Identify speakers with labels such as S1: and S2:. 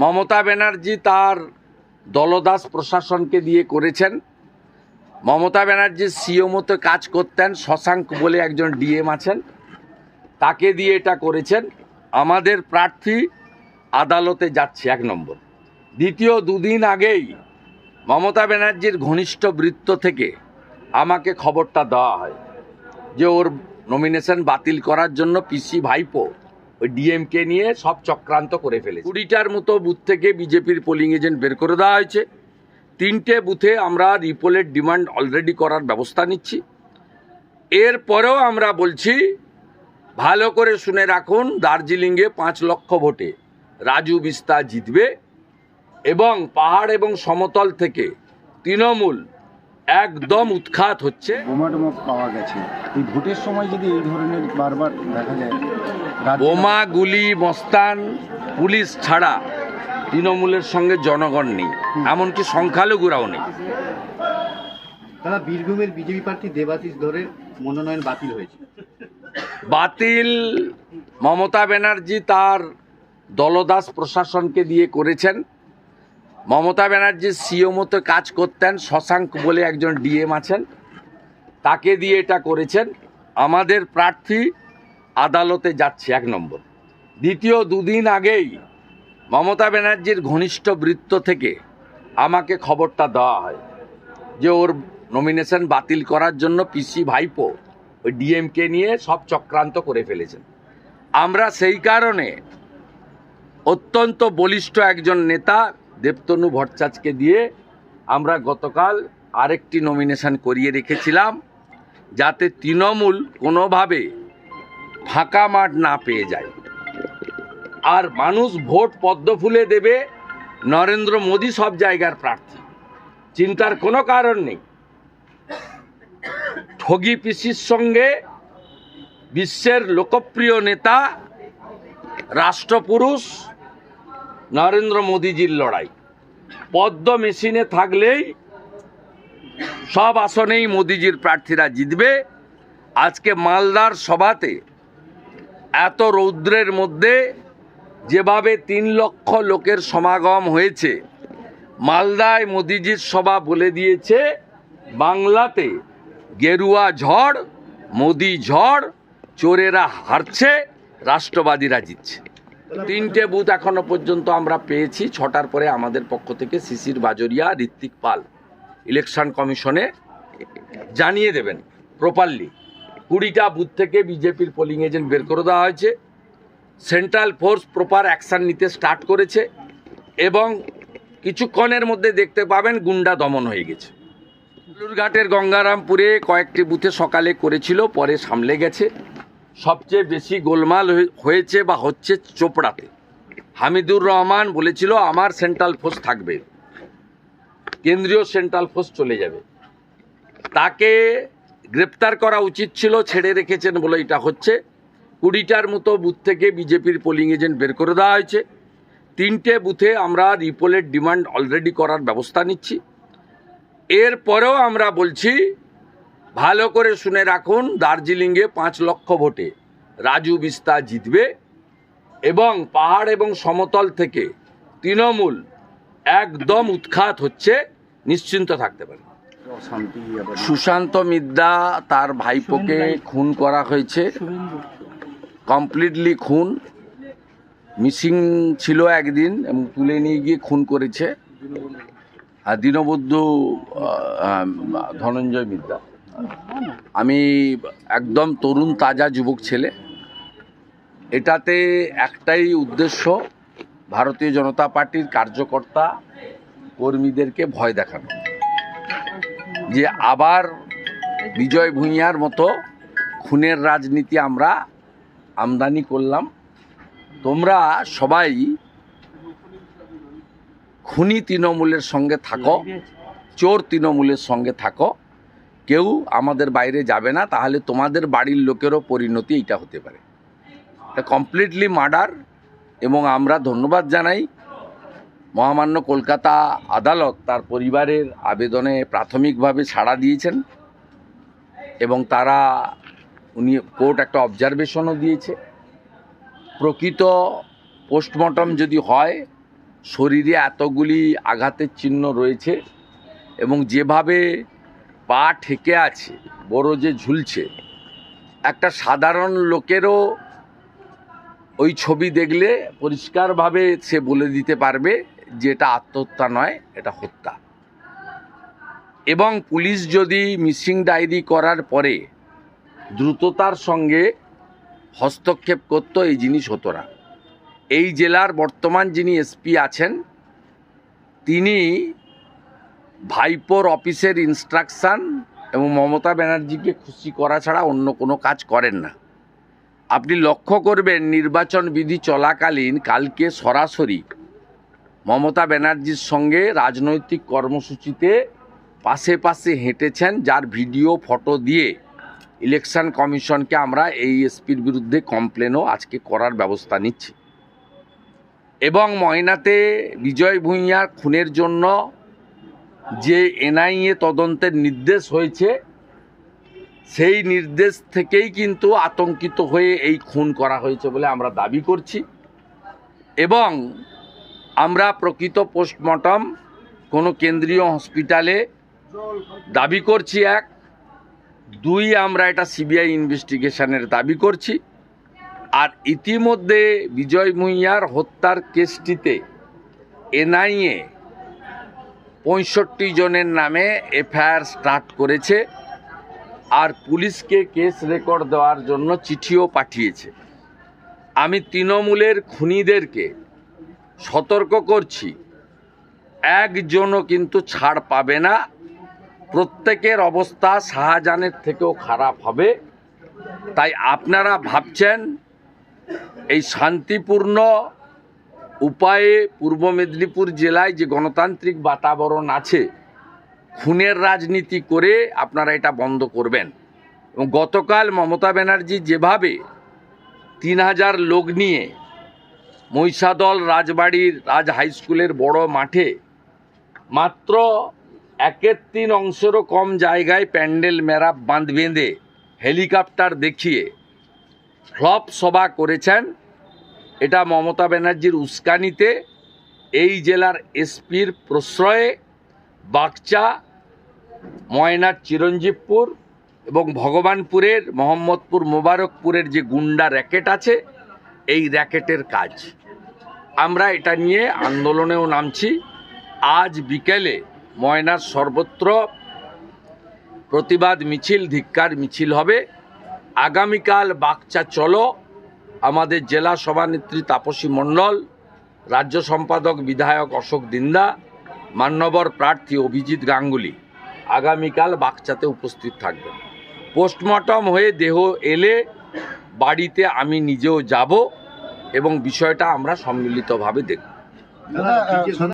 S1: মমতা ব্যানার্জি তার দলদাস প্রশাসনকে দিয়ে করেছেন। মমতা ব্যানার্জি সিও মতো কাজ করতেন, শশাঙ্ক বলে একজন ডিএম আছেন। তাকে দিয়ে এটা করেছেন। আমাদের প্রার্থী আদালতে যাচ্ছে এক নম্বর। দ্বিতীয় দুদিন আগেই মমতা ব্যানার্জির ঘনিষ্ঠ বৃত্ত থেকে আমাকে খবরটা দেওয়া হয় যে ওর নমিনেশন বাতিল করার জন্য পিসি ভাইপো ওই ডিএমকে নিয়ে সব চক্রান্ত করে ফেলেছে। কুড়িটার মতো বুথ থেকে বিজেপির পোলিং এজেন্ট বের করে দেওয়া হয়েছে। তিনটে বুথে আমরা রিপোলের ডিমান্ড অলরেডি করার ব্যবস্থা নিচ্ছি। এরপরেও আমরা বলছি, ভালো করে শুনে রাখুন, দার্জিলিংয়ে পাঁচ লক্ষ ভোটে রাজু বিস্তা জিতবে এবং পাহাড় এবং সমতল থেকে তৃণমূল একদম উৎখাত হচ্ছে।
S2: পাওয়া গেছে। এই ভোটের সময় যদি এই ধরনের বারবার দেখা যায়
S1: বোমা গুলি মস্তান পুলিশ ছাড়া তৃণমূলের সঙ্গে জনগণ নেই। এমনকি সংখ্যালঘুরাও নেই।
S3: দাদা বীরভূমের বিজেপি প্রার্থী দেবাশিস ধরে মনোনয়ন বাতিল হয়েছে।
S1: বাতিল মমতা ব্যানার্জি তার দলদাস প্রশাসনকে দিয়ে করেছেন। মমতা ব্যানার্জি সিও মতো কাজ করতেন শশাঙ্ক বলে একজন ডিএম আছেন। তাকে দিয়ে এটা করেছেন। আমাদের প্রার্থী আদালতে যাচ্ছে এক নম্বর। দ্বিতীয় দুদিন আগেই মমতা ব্যানার্জির ঘনিষ্ঠ বৃত্ত থেকে আমাকে খবরটা দেওয়া হয় যে ওর নমিনেশন বাতিল করার জন্য পিসি ভাইপো ওই ডিএমকে নিয়ে সব চক্রান্ত করে ফেলেছেন। আমরা সেই কারণে অত্যন্ত বলিষ্ঠ একজন নেতা দেবতনু ভট্টাচার্যকে দিয়ে আমরা গতকাল আরেকটি নমিনেশন করিয়ে রেখেছিলাম যাতে তৃণমূল কোনোভাবে ফাঁকা মাঠ না পেয়ে যায়। আর মানুষ ভোট পদ্ম ফুলে দেবে নরেন্দ্র মোদী সব জায়গার প্রার্থী। চিন্তার কোনো কারণ নেই। ঠগি পিসির সঙ্গে বিশ্বের লোকপ্রিয় নেতা, রাষ্ট্রপুরুষ নরেন্দ্র মোদীজির লড়াই। পদ্ম মেশিনে থাকলেই সব আসনেই মোদিজির প্রার্থীরা জিতবে। আজকে মালদার সভাতে এত রৌদ্রের মধ্যে যেভাবে তিন লক্ষ লোকের সমাগম হয়েছে, মালদায় মোদিজির সভা বলে দিয়েছে, বাংলাতে গেরুয়া ঝড়, মোদি ঝড়, চোরেরা হারছে, রাষ্ট্রবাদীরা জিতছে। তিনটে বুথ এখনও পর্যন্ত আমরা পেয়েছি, ছটার পরে আমাদের পক্ষ থেকে শিশির বাজরিয়া, ঋত্বিক পাল ইলেকশন কমিশনে জানিয়ে দেবেন, প্রপারলি। কুড়িটা বুথ থেকে বিজেপির পোলিং এজেন্ট বের করে দেওয়া হয়েছে। সেন্ট্রাল ফোর্স প্রপার অ্যাকশন নিতে স্টার্ট করেছে এবং কিছুক্ষণের মধ্যে দেখতে পাবেন গুন্ডা দমন হয়ে গেছে। বালুরঘাটের গঙ্গারামপুরে কয়েকটি বুথে সকালে করেছিল, পরে সামলে গেছে। সবচেয়ে বেশি গোলমাল হয়ে- হয়েছে বা হচ্ছে চোপড়াতে। হামিদুর রহমান বলেছিল, আমার সেন্ট্রাল ফোর্স থাকবে। কেন্দ্রীয় সেন্ট্রাল ফোর্স চলে যাবে। তাকে গ্রেপ্তার করা উচিত ছিল, ছেড়ে রেখেছেন বলে এটা হচ্ছে। কুড়িটার মতো বুথ থেকে বিজেপির পোলিং এজেন্ট বের করে দেওয়া হয়েছে। তিনটে বুথে আমরা রিপোলের ডিমান্ড অলরেডি করার ব্যবস্থা নিচ্ছি। এরপরেও আমরা বলছি, ভালো করে শুনে রাখুন, দার্জিলিংয়ে পাঁচ লক্ষ ভোটে রাজু বিস্তা জিতবে এবং পাহাড় এবং সমতল থেকে তৃণমূল একদম উৎখাত হচ্ছে, নিশ্চিন্ত থাকতে পারে। সুশান্ত মিদ্যা তার ভাইপোকে খুন করা হয়েছে। কমপ্লিটলি খুন। মিসিং ছিল একদিন এবং তুলে নিয়ে গিয়ে খুন করেছে। আর দীনবন্ধু ধনঞ্জয় মিদ্যা। আমি একদম তরুণ তাজা যুবক ছেলে। এটাতে একটাই উদ্দেশ্য ভারতীয় জনতা পার্টির কার্যকর্তা কর্মীদেরকে ভয় দেখানো। যে আবার বিজয় ভূঁইয়ার মতো খুনের রাজনীতি আমরা আমদানি করলাম। তোমরা সবাই খুনি তৃণমূলের সঙ্গে থাকো, চোর তৃণমূলের সঙ্গে থাকো। কেউ আমাদের বাইরে যাবে না, তাহলে তোমাদের বাড়ির লোকেরও পরিণতি এটা হতে পারে। এটা কমপ্লিটলি মার্ডার এবং আমরা ধন্যবাদ জানাই। মহামান্য কলকাতা আদালত তার পরিবারের আবেদনে প্রাথমিকভাবে ছাড়া দিয়েছেন এবং তারা, উনি কোর্ট একটা অবজারভেশনও দিয়েছে। প্রকৃত পোস্টমর্টম যদি হয়, শরীরে এতগুলি আঘাতের চিহ্ন রয়েছে এবং যেভাবে পা ঠেকে আছে, বড় যে ঝুলছে, একটা সাধারণ লোকেরও ওই ছবি দেখলে পরিষ্কারভাবে সে বলে দিতে পারবে যে এটা আত্মহত্যা নয়, এটা হত্যা। এবং পুলিশ যদি মিসিং ডায়েরি করার পরে দ্রুততার সঙ্গে হস্তক্ষেপ করতো, এই জিনিস হতো না। এই জেলার বর্তমান যিনি এসপি আছেন, তিনি ভাইপোর অফিসের ইনস্ট্রাকশান এবং মমতা ব্যানার্জিকে খুশি করা ছাড়া অন্য কোনো কাজ করেন না। আপনি লক্ষ্য করবেন, নির্বাচন বিধি চলাকালীন কালকে সরাসরি মমতা ব্যানার্জির সঙ্গে রাজনৈতিক কর্মসূচিতে পাশে পাশে হেঁটেছেন, যার ভিডিও, ফটো দিয়ে ইলেকশন কমিশনকে আমরা এই এসপির বিরুদ্ধে কমপ্লেনও আজকে করার ব্যবস্থা নিচ্ছি। এবং ময়নাতে বিজয় ভূঁইয়ার খুনের জন্য যে এনআইএ তদন্তের নির্দেশ হয়েছে, সেই নির্দেশ থেকেই কিন্তু আতঙ্কিত হয়ে এই খুন করা হয়েছে বলে আমরা দাবি করছি। এবং আমরা প্রকৃত পোস্টমর্টম কোনো কেন্দ্রীয় হসপিটালে দাবি করছি এক, দুই আমরা এটা সিবিআই ইনভেস্টিগেশনের দাবি করছি। আর ইতিমধ্যে বিজয় ভূঁইয়ার হত্যার কেসটিতে এনআইএ পঁয়ষট্টি জনের নামে এফআইআর স্টার্ট করেছে আর পুলিশকে কেস রেকর্ড দেওয়ার জন্য চিঠিও পাঠিয়েছে। আমি তৃণমূলের খুনিদেরকে সতর্ক করছি। একজনও কিন্তু ছাড় পাবে না। প্রত্যেকের অবস্থা শাহজাহানের থেকেও খারাপ হবে। তাই আপনারা ভাবছেন, এই শান্তিপূর্ণ উপায়ে পূর্ব মেদিনীপুর জেলায় যে গণতান্ত্রিক বাতাবরণ আছে, খুনের রাজনীতি করে আপনারা এটা বন্ধ করবেন। এবং গতকাল মমতা ব্যানার্জি যেভাবে তিন হাজার লোক নিয়ে মহিষাদল রাজবাড়ির রাজ হাই স্কুলের বড় মাঠে মাত্র একের তিন অংশেরও কম জায়গায় প্যান্ডেল মেরাপ বাঁধ বেঁধে হেলিকপ্টার দেখিয়ে ফ্লপ সভা করেছেন। এটা মমতা ব্যানার্জির উস্কানিতে এই জেলার এসপির প্রশ্রয়ে বাগচা ময়নার চিরঞ্জীবপুর এবং ভগবানপুরের, মোহাম্মদপুর, মোবারকপুরের যে গুন্ডা র্যাকেট আছে, এই র্যাকেটের কাজ। আমরা এটা নিয়ে আন্দোলনেও নামছি। আজ বিকেলে ময়নার সর্বত্র প্রতিবাদ মিছিল, ধিক্কার মিছিল হবে। আগামীকাল বাগচা চলো, আমাদের জেলা সভানেত্রী তাপসী মণ্ডল, রাজ্য সম্পাদক বিধায়ক অশোক দিন্দা, মান্যবর প্রার্থী অভিজিৎ গাঙ্গুলি আগামীকাল বাগচাতে উপস্থিত থাকবেন। পোস্টমর্টম হয়ে দেহ এলে বাড়িতে আমি নিজেও যাব। এবং বিষয়টা আমরা সম্মিলিতভাবে দেখব।